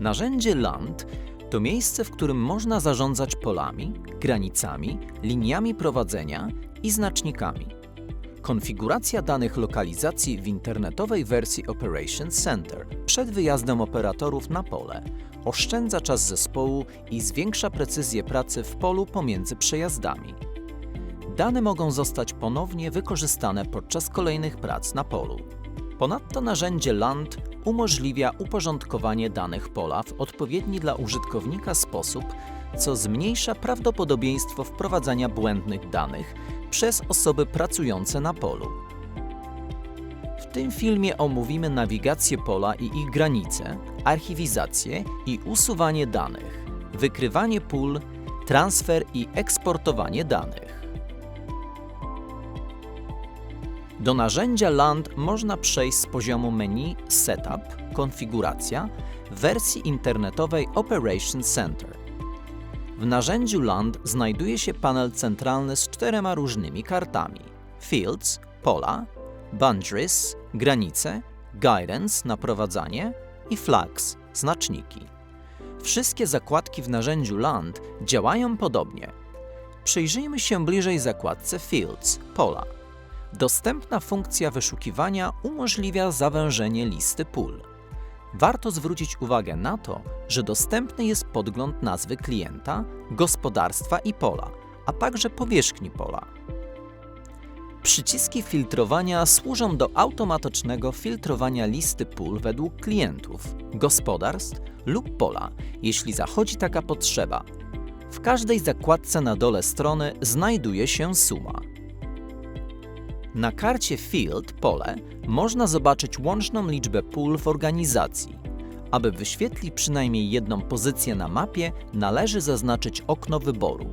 Narzędzie LAND to miejsce, w którym można zarządzać polami, granicami, liniami prowadzenia i znacznikami. Konfiguracja danych lokalizacji w internetowej wersji Operations Center przed wyjazdem operatorów na pole oszczędza czas zespołu i zwiększa precyzję pracy w polu pomiędzy przejazdami. Dane mogą zostać ponownie wykorzystane podczas kolejnych prac na polu. Ponadto narzędzie LAND umożliwia uporządkowanie danych pola w odpowiedni dla użytkownika sposób, co zmniejsza prawdopodobieństwo wprowadzania błędnych danych przez osoby pracujące na polu. W tym filmie omówimy nawigację pola i ich granice, archiwizację i usuwanie danych, wykrywanie pól, transfer i eksportowanie danych. Do narzędzia LAND można przejść z poziomu menu Setup, Konfiguracja w wersji internetowej Operations Center. W narzędziu LAND znajduje się panel centralny z czterema różnymi kartami: Fields, pola, Boundaries, granice, Guidance, naprowadzanie i Flags, znaczniki. Wszystkie zakładki w narzędziu LAND działają podobnie. Przyjrzyjmy się bliżej zakładce Fields, pola. Dostępna funkcja wyszukiwania umożliwia zawężenie listy pól. Warto zwrócić uwagę na to, że dostępny jest podgląd nazwy klienta, gospodarstwa i pola, a także powierzchni pola. Przyciski filtrowania służą do automatycznego filtrowania listy pól według klientów, gospodarstw lub pola, jeśli zachodzi taka potrzeba. W każdej zakładce na dole strony znajduje się suma. Na karcie Field pole można zobaczyć łączną liczbę pól w organizacji. Aby wyświetlić przynajmniej jedną pozycję na mapie, należy zaznaczyć okno wyboru.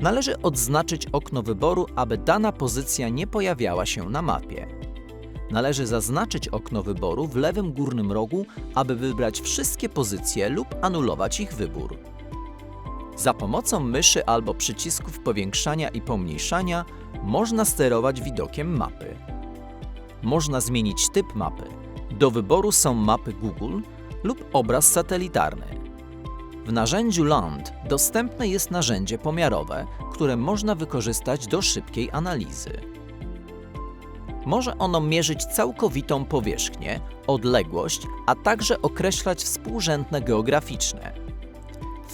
Należy odznaczyć okno wyboru, aby dana pozycja nie pojawiała się na mapie. Należy zaznaczyć okno wyboru w lewym górnym rogu, aby wybrać wszystkie pozycje lub anulować ich wybór. Za pomocą myszy albo przycisków powiększania i pomniejszania można sterować widokiem mapy. Można zmienić typ mapy. Do wyboru są mapy Google lub obraz satelitarny. W narzędziu LAND dostępne jest narzędzie pomiarowe, które można wykorzystać do szybkiej analizy. Może ono mierzyć całkowitą powierzchnię, odległość, a także określać współrzędne geograficzne.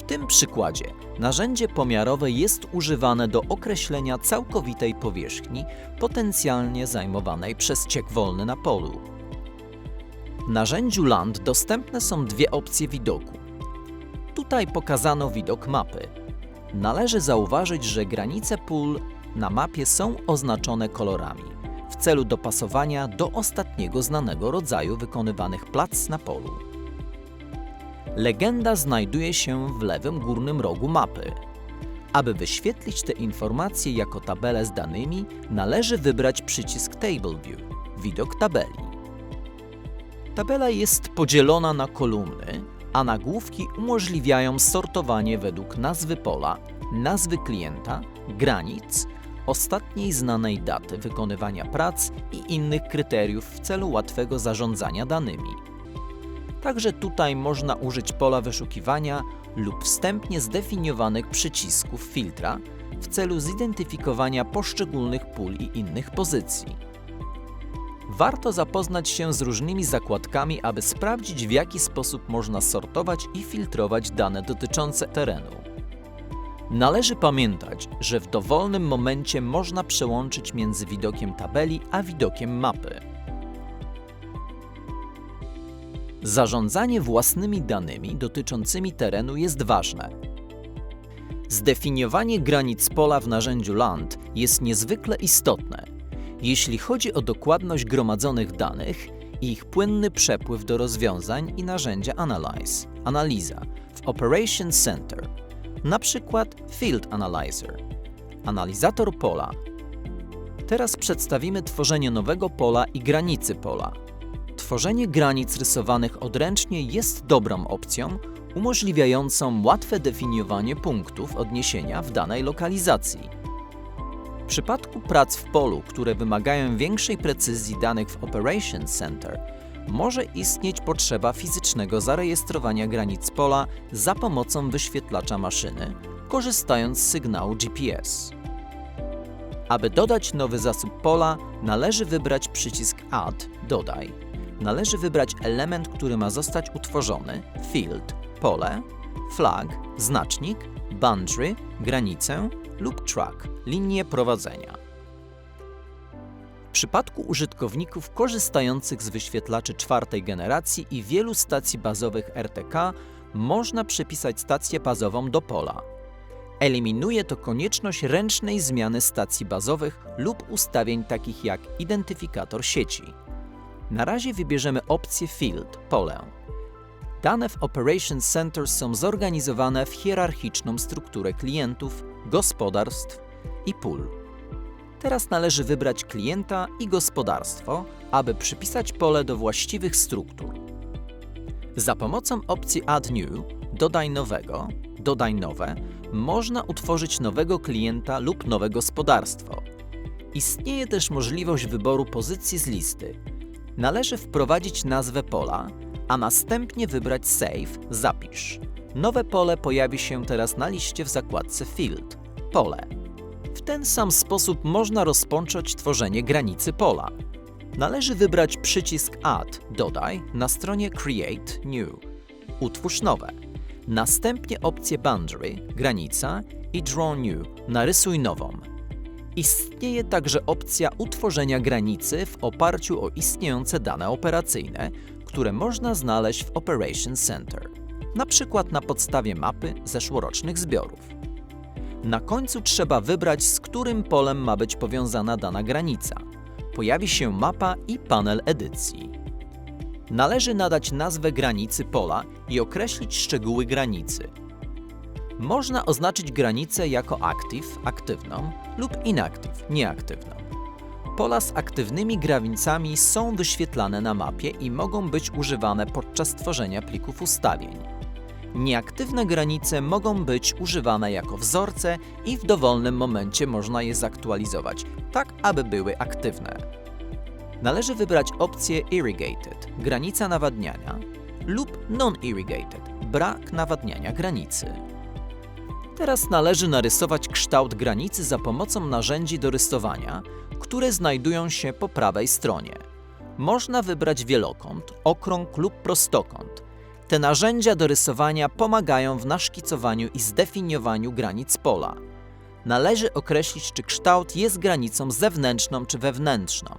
Tym przykładzie narzędzie pomiarowe jest używane do określenia całkowitej powierzchni potencjalnie zajmowanej przez ciek wolny na polu. W narzędziu LAND dostępne są dwie opcje widoku. Tutaj pokazano widok mapy. Należy zauważyć, że granice pól na mapie są oznaczone kolorami w celu dopasowania do ostatniego znanego rodzaju wykonywanych plac na polu. Legenda znajduje się w lewym górnym rogu mapy. Aby wyświetlić te informacje jako tabelę z danymi, należy wybrać przycisk Table View widok tabeli. Tabela jest podzielona na kolumny, a nagłówki umożliwiają sortowanie według nazwy pola, nazwy klienta, granic, ostatniej znanej daty wykonywania prac i innych kryteriów w celu łatwego zarządzania danymi. Także tutaj można użyć pola wyszukiwania lub wstępnie zdefiniowanych przycisków filtra w celu zidentyfikowania poszczególnych pól i innych pozycji. Warto zapoznać się z różnymi zakładkami, aby sprawdzić w jaki sposób można sortować i filtrować dane dotyczące terenu. Należy pamiętać, że w dowolnym momencie można przełączyć między widokiem tabeli a widokiem mapy. Zarządzanie własnymi danymi dotyczącymi terenu jest ważne. Zdefiniowanie granic pola w narzędziu LAND jest niezwykle istotne, jeśli chodzi o dokładność gromadzonych danych i ich płynny przepływ do rozwiązań i narzędzia Analyze, analiza w Operations Center, na przykład Field Analyzer, analizator pola. Teraz przedstawimy tworzenie nowego pola i granicy pola. Tworzenie granic rysowanych odręcznie jest dobrą opcją, umożliwiającą łatwe definiowanie punktów odniesienia w danej lokalizacji. W przypadku prac w polu, które wymagają większej precyzji danych w Operations Center, może istnieć potrzeba fizycznego zarejestrowania granic pola za pomocą wyświetlacza maszyny, korzystając z sygnału GPS. Aby dodać nowy zasób pola, należy wybrać przycisk Add Dodaj. Należy wybrać element, który ma zostać utworzony field pole, flag znacznik, boundary granicę lub track linię prowadzenia. W przypadku użytkowników korzystających z wyświetlaczy czwartej generacji i wielu stacji bazowych RTK można przypisać stację bazową do pola. Eliminuje to konieczność ręcznej zmiany stacji bazowych lub ustawień takich jak identyfikator sieci. Na razie wybierzemy opcję Field pole. Dane w Operations Center są zorganizowane w hierarchiczną strukturę klientów, gospodarstw i pól. Teraz należy wybrać klienta i gospodarstwo, aby przypisać pole do właściwych struktur. Za pomocą opcji Add New, dodaj nowego, dodaj nowe, można utworzyć nowego klienta lub nowe gospodarstwo. Istnieje też możliwość wyboru pozycji z listy. Należy wprowadzić nazwę pola, a następnie wybrać Save, zapisz. Nowe pole pojawi się teraz na liście w zakładce Field, pole. W ten sam sposób można rozpocząć tworzenie granicy pola. Należy wybrać przycisk Add, dodaj na stronie Create New. Utwórz nowe. Następnie opcję Boundary, granica i Draw New, narysuj nową. Istnieje także opcja utworzenia granicy w oparciu o istniejące dane operacyjne, które można znaleźć w Operations Center, na przykład na podstawie mapy zeszłorocznych zbiorów. Na końcu trzeba wybrać, z którym polem ma być powiązana dana granica. Pojawi się mapa i panel edycji. Należy nadać nazwę granicy pola i określić szczegóły granicy. Można oznaczyć granicę jako active, aktywną lub inactive, nieaktywną. Pola z aktywnymi granicami są wyświetlane na mapie i mogą być używane podczas tworzenia plików ustawień. Nieaktywne granice mogą być używane jako wzorce i w dowolnym momencie można je zaktualizować, tak aby były aktywne. Należy wybrać opcję Irrigated granica nawadniania lub Non-Irrigated brak nawadniania granicy. Teraz należy narysować kształt granicy za pomocą narzędzi do rysowania, które znajdują się po prawej stronie. Można wybrać wielokąt, okrąg lub prostokąt. Te narzędzia do rysowania pomagają w naszkicowaniu i zdefiniowaniu granic pola. Należy określić, czy kształt jest granicą zewnętrzną czy wewnętrzną.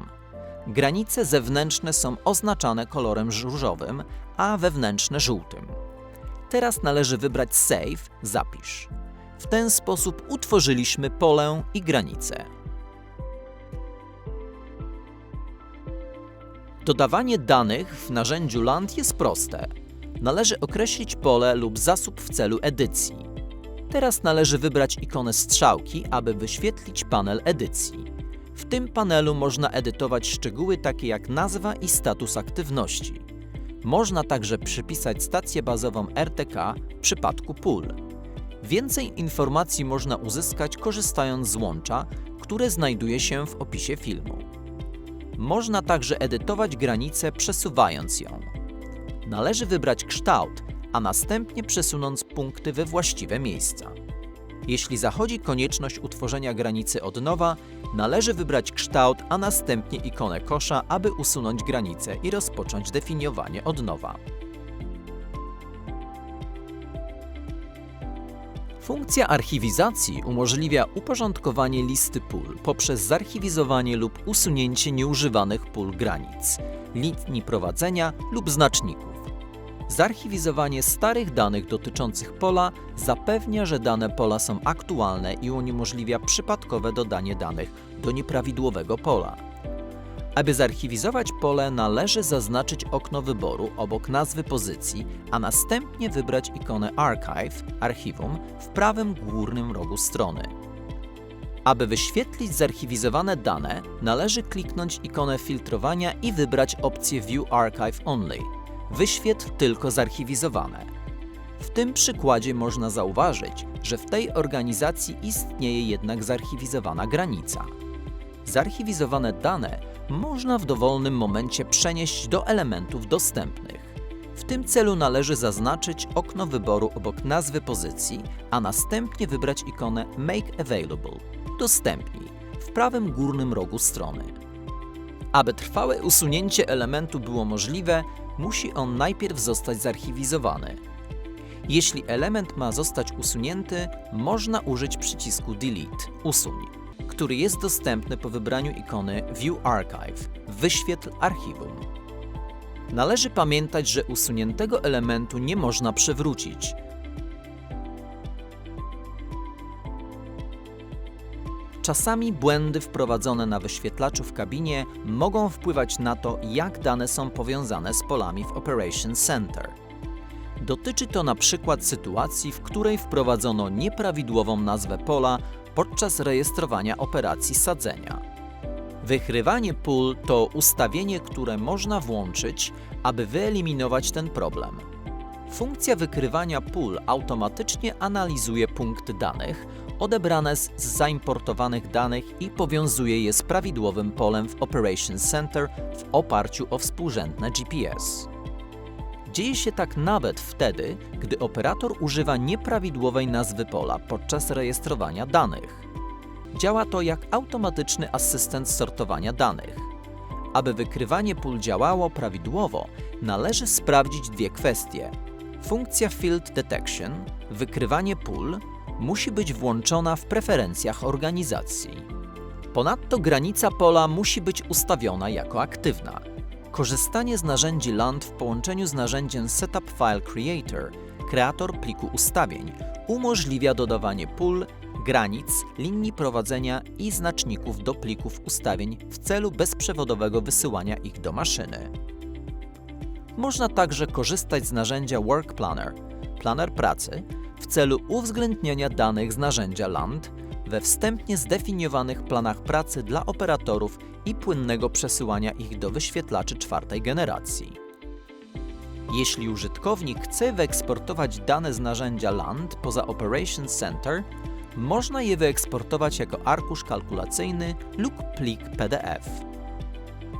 Granice zewnętrzne są oznaczane kolorem różowym, a wewnętrzne żółtym. Teraz należy wybrać Save, zapisz. W ten sposób utworzyliśmy pole i granicę. Dodawanie danych w narzędziu Land jest proste. Należy określić pole lub zasób w celu edycji. Teraz należy wybrać ikonę strzałki, aby wyświetlić panel edycji. W tym panelu można edytować szczegóły takie jak nazwa i status aktywności. Można także przypisać stację bazową RTK w przypadku pól. Więcej informacji można uzyskać korzystając z łącza, które znajduje się w opisie filmu. Można także edytować granicę przesuwając ją. Należy wybrać kształt, a następnie przesunąć punkty we właściwe miejsca. Jeśli zachodzi konieczność utworzenia granicy od nowa, należy wybrać kształt, a następnie ikonę kosza, aby usunąć granicę i rozpocząć definiowanie od nowa. Funkcja archiwizacji umożliwia uporządkowanie listy pól poprzez zarchiwizowanie lub usunięcie nieużywanych pól granic, linii prowadzenia lub znaczników. Zarchiwizowanie starych danych dotyczących pola zapewnia, że dane pola są aktualne i uniemożliwia przypadkowe dodanie danych do nieprawidłowego pola. Aby zarchiwizować pole, należy zaznaczyć okno wyboru obok nazwy pozycji, a następnie wybrać ikonę Archive archiwum w prawym górnym rogu strony. Aby wyświetlić zarchiwizowane dane, należy kliknąć ikonę filtrowania i wybrać opcję View Archive Only wyświetl tylko zarchiwizowane. W tym przykładzie można zauważyć, że w tej organizacji istnieje jednak zarchiwizowana granica. Zarchiwizowane dane można w dowolnym momencie przenieść do elementów dostępnych. W tym celu należy zaznaczyć okno wyboru obok nazwy pozycji, a następnie wybrać ikonę Make Available Dostępnij w prawym górnym rogu strony. Aby trwałe usunięcie elementu było możliwe, musi on najpierw zostać zarchiwizowany. Jeśli element ma zostać usunięty, można użyć przycisku Delete Usuń, który jest dostępny po wybraniu ikony View Archive Wyświetl archiwum. Należy pamiętać, że usuniętego elementu nie można przywrócić. Czasami błędy wprowadzone na wyświetlaczu w kabinie mogą wpływać na to, jak dane są powiązane z polami w Operation Center. Dotyczy to na przykład sytuacji, w której wprowadzono nieprawidłową nazwę pola podczas rejestrowania operacji sadzenia. Wychrywanie pól to ustawienie, które można włączyć, aby wyeliminować ten problem. Funkcja wykrywania pól automatycznie analizuje punkty danych odebrane z zaimportowanych danych i powiązuje je z prawidłowym polem w Operation Center w oparciu o współrzędne GPS. Dzieje się tak nawet wtedy, gdy operator używa nieprawidłowej nazwy pola podczas rejestrowania danych. Działa to jak automatyczny asystent sortowania danych. Aby wykrywanie pól działało prawidłowo, należy sprawdzić dwie kwestie. Funkcja Field Detection, wykrywanie pól, musi być włączona w preferencjach organizacji. Ponadto granica pola musi być ustawiona jako aktywna. Korzystanie z narzędzi LAND w połączeniu z narzędziem Setup File Creator, kreator pliku ustawień, umożliwia dodawanie pól, granic, linii prowadzenia i znaczników do plików ustawień w celu bezprzewodowego wysyłania ich do maszyny. Można także korzystać z narzędzia Work Planner, planer pracy, w celu uwzględniania danych z narzędzia LAND we wstępnie zdefiniowanych planach pracy dla operatorów i płynnego przesyłania ich do wyświetlaczy czwartej generacji. Jeśli użytkownik chce wyeksportować dane z narzędzia LAND poza Operation Center, można je wyeksportować jako arkusz kalkulacyjny lub plik PDF.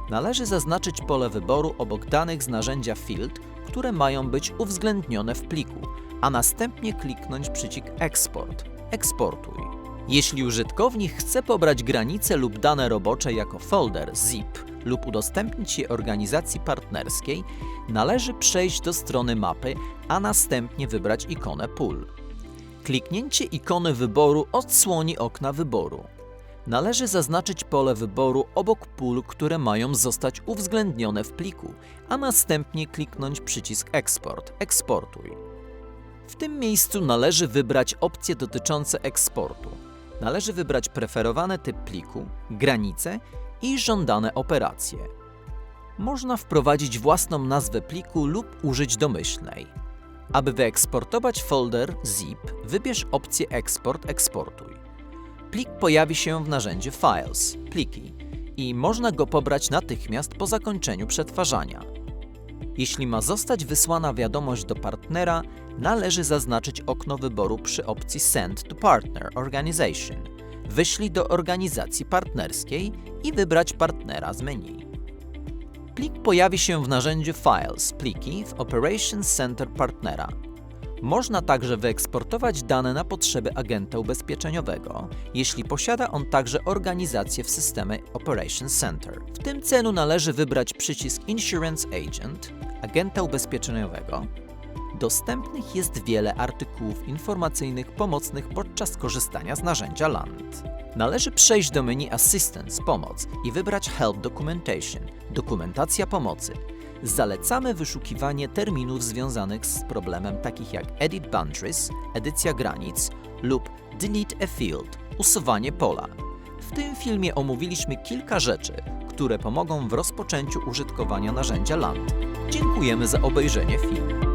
Należy zaznaczyć pole wyboru obok danych z narzędzia Field, które mają być uwzględnione w pliku, a następnie kliknąć przycisk Export. Eksportuj. Jeśli użytkownik chce pobrać granice lub dane robocze jako folder zip lub udostępnić je organizacji partnerskiej, należy przejść do strony mapy, a następnie wybrać ikonę pól. Kliknięcie ikony wyboru odsłoni okna wyboru. Należy zaznaczyć pole wyboru obok pól, które mają zostać uwzględnione w pliku, a następnie kliknąć przycisk Eksport. Eksportuj. W tym miejscu należy wybrać opcje dotyczące eksportu. Należy wybrać preferowany typ pliku, granice i żądane operacje. Można wprowadzić własną nazwę pliku lub użyć domyślnej. Aby wyeksportować folder zip, wybierz opcję Eksport Eksportuj. Plik pojawi się w narzędziu Files pliki i można go pobrać natychmiast po zakończeniu przetwarzania. Jeśli ma zostać wysłana wiadomość do partnera, należy zaznaczyć okno wyboru przy opcji Send to Partner Organization. Wyślij do organizacji partnerskiej i wybrać partnera z menu. Plik pojawi się w narzędziu Files pliki w Operation Center partnera. Można także wyeksportować dane na potrzeby agenta ubezpieczeniowego, jeśli posiada on także organizację w systemie Operation Center. W tym celu należy wybrać przycisk Insurance Agent, agenta ubezpieczeniowego. Dostępnych jest wiele artykułów informacyjnych pomocnych podczas korzystania z narzędzia LAND. Należy przejść do menu Assistance Pomoc i wybrać Help Documentation dokumentacja pomocy. Zalecamy wyszukiwanie terminów związanych z problemem takich jak Edit Boundaries, edycja granic lub Delete a Field, usuwanie pola. W tym filmie omówiliśmy kilka rzeczy, które pomogą w rozpoczęciu użytkowania narzędzia LAND. Dziękujemy za obejrzenie filmu.